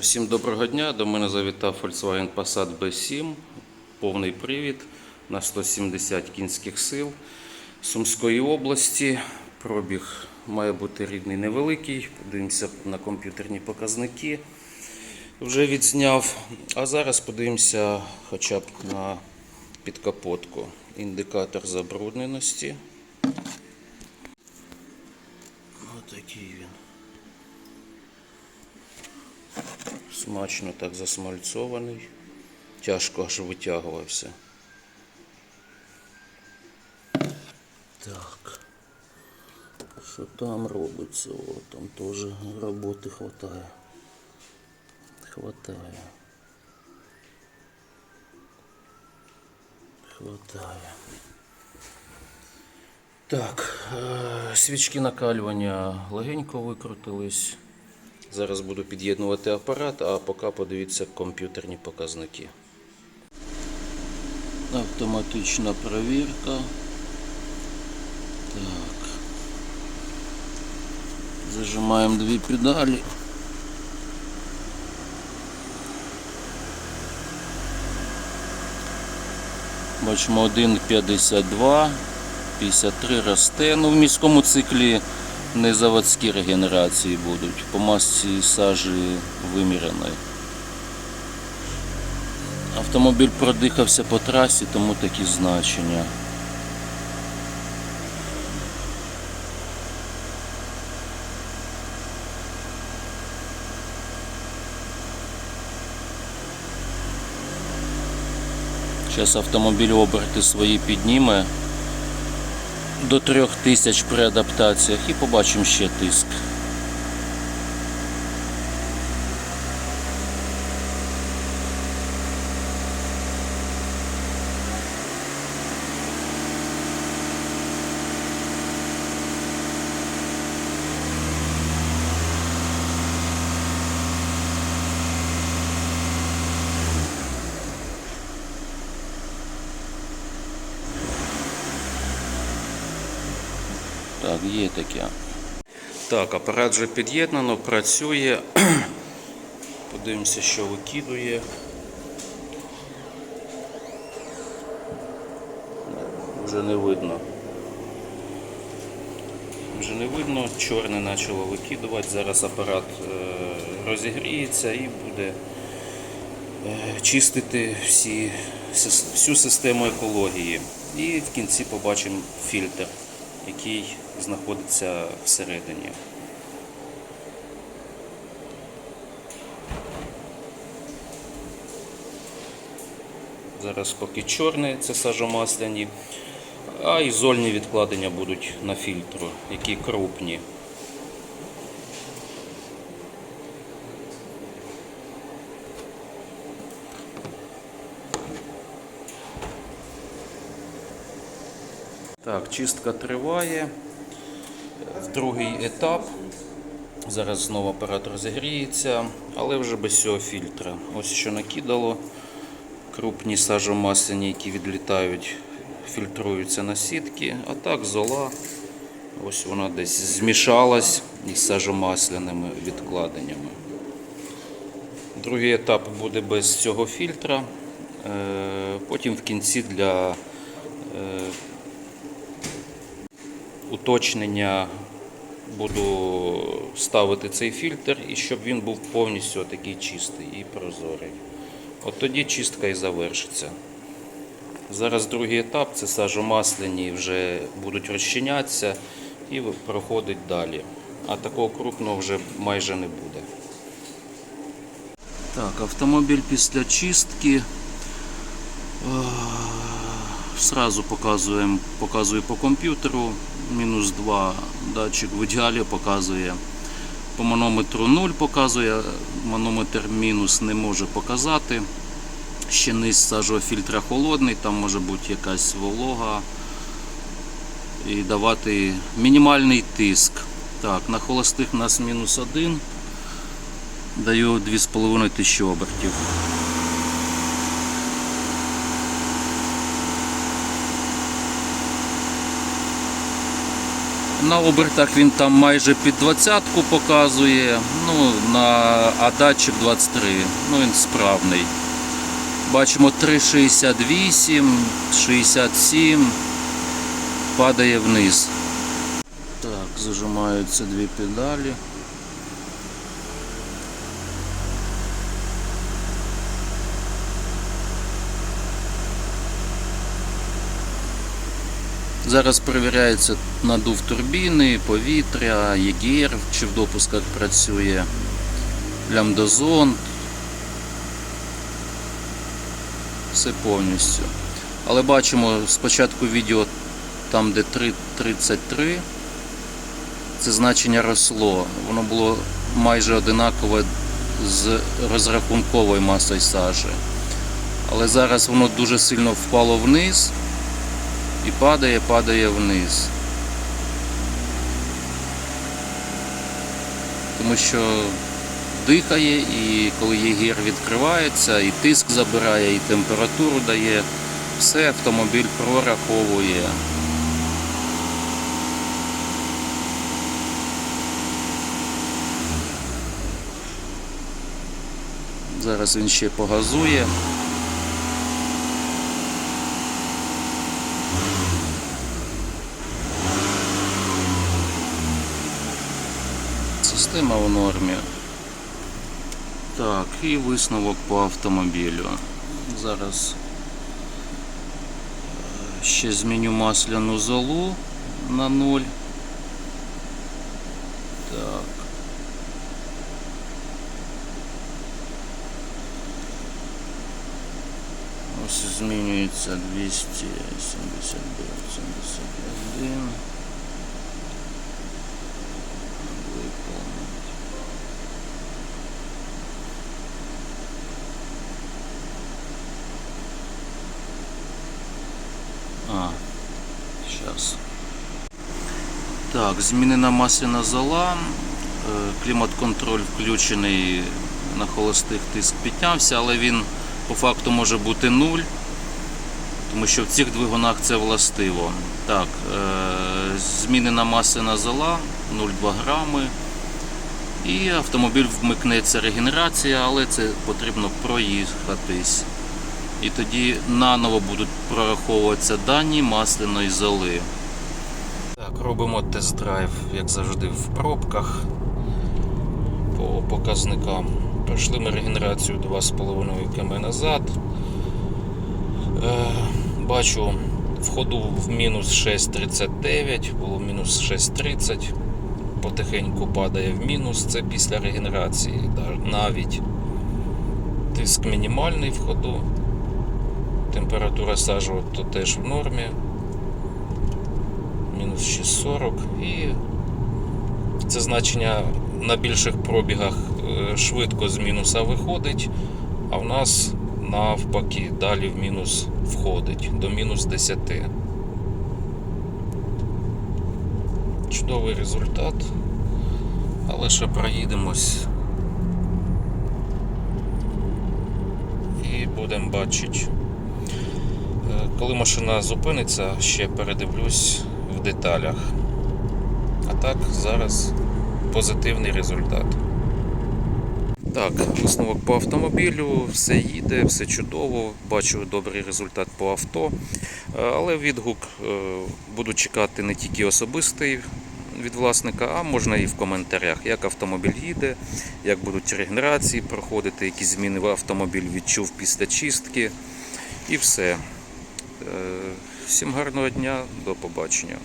Всім доброго дня. До мене завітав Volkswagen Passat B7, повний привід на 170 кінських сил Сумської області. Пробіг має бути рідний невеликий. Подивимося на комп'ютерні показники. Вже відзняв. А зараз подивимося хоча б на підкапотку. Індикатор забрудненості. Смачно так засмальцований. Тяжко аж витягувався. Так. Що там робиться? О, там теж роботи хватає. Хватає. Хватає. Так, е, свічки накалювання легенько викрутились. Зараз буду під'єднувати апарат, а поки подивіться комп'ютерні показники. Автоматична перевірка. Так. Зажимаємо дві педалі. Бачимо 1,52, 53 росте. Ну, в міському циклі не заводські регенерації будуть. По масці сажі виміреної. Автомобіль продихався по трасі, тому такі значення. Зараз автомобіль оберти свої підніме до 3000 при адаптаціях і побачимо ще тиск. Так, є таке. Так, апарат вже під'єднано, працює. Подивимося, що викидує. Вже не видно. Вже не видно, чорне почало викидувати. Зараз апарат е, розігріється і буде е, чистити всі, всю систему екології. І в кінці побачимо фільтр, який знаходиться всередині. Зараз поки чорний, це сажомасляні, а ізольні відкладення будуть на фільтру, які крупні. Так, чистка триває. Другий етап. Зараз знову апарат розігріється, але вже без цього фільтра. Ось що накидало. Крупні сажомасляні, які відлітають, фільтруються на сітки. А так зола. Ось вона десь змішалась із сажомасляними відкладеннями. Другий етап буде без цього фільтра. Е, Потім в кінці для е, уточнення буду ставити цей фільтр і щоб він був повністю такий чистий і прозорий. От тоді чистка і завершиться. Зараз другий етап це сажомасляні вже будуть розчинятися і проходить далі. А такого крупного вже майже не буде. Так, автомобіль після чистки. Сразу показуємо, показую по комп'ютеру. Мінус 2 датчик в ідеалі показує. По манометру 0 показує, манометр мінус не може показати. Ще низ сажого фільтра холодний, там може бути якась волога. І давати мінімальний тиск. Так, на холостих у нас мінус 1. Даю 2,5 тисячі обертів. На обертах він там майже під 20-ку показує, ну, на, а датчик 23, ну він справний. Бачимо 3,68, 67, падає вниз. Так, зажимаються дві педалі. Зараз перевіряється надув турбіни, повітря, ЄГР, чи в допусках працює, лямдозон. Все повністю. Але бачимо спочатку відео там, де 3.33, це значення росло. Воно було майже одинакове з розрахунковою масою сажі. Але зараз воно дуже сильно впало вниз і падає, падає вниз. Тому що дихає, і коли єгір відкривається, і тиск забирає, і температуру дає, все автомобіль прораховує. Зараз він ще погазує. Система в нормі. Так, і висновок по автомобілю. Зараз е, ще зміню масляну золу на 0. Так. Ось змінюється 279, 71. А, сейчас. Так, змінена масляна зола, е, клімат-контроль включений на холостих тиск піднявся, але він по факту може бути нуль, тому що в цих двигунах це властиво. Так, е, змінена масляна зола 0,2 грами. І автомобіль вмикнеться регенерація, але це потрібно проїхатись. І тоді наново будуть прораховуватися дані масляної золи. Так, робимо тест-драйв, як завжди, в пробках по показникам. Пройшли ми регенерацію 2,5 км назад. Бачу в ходу в мінус 6,39, було мінус 6,30. Потихеньку падає в мінус, це після регенерації навіть. Тиск мінімальний в ходу. Температура сажу то теж в нормі. Мінус 6,40 і це значення на більших пробігах е, швидко з мінуса виходить, а в нас навпаки далі в мінус входить до мінус 10. Чудовий результат, але ще проїдемось і будемо бачити. Е, Коли машина зупиниться, ще передивлюсь в деталях. А так, зараз позитивний результат. Так, висновок по автомобілю, все їде, все чудово, бачу добрий результат по авто. Е, Але відгук е, буду чекати не тільки особистий від власника, а можна і в коментарях, як автомобіль їде, як будуть регенерації проходити, які зміни в автомобіль відчув після чистки. І все. Е, Всім гарного дня, до побачення.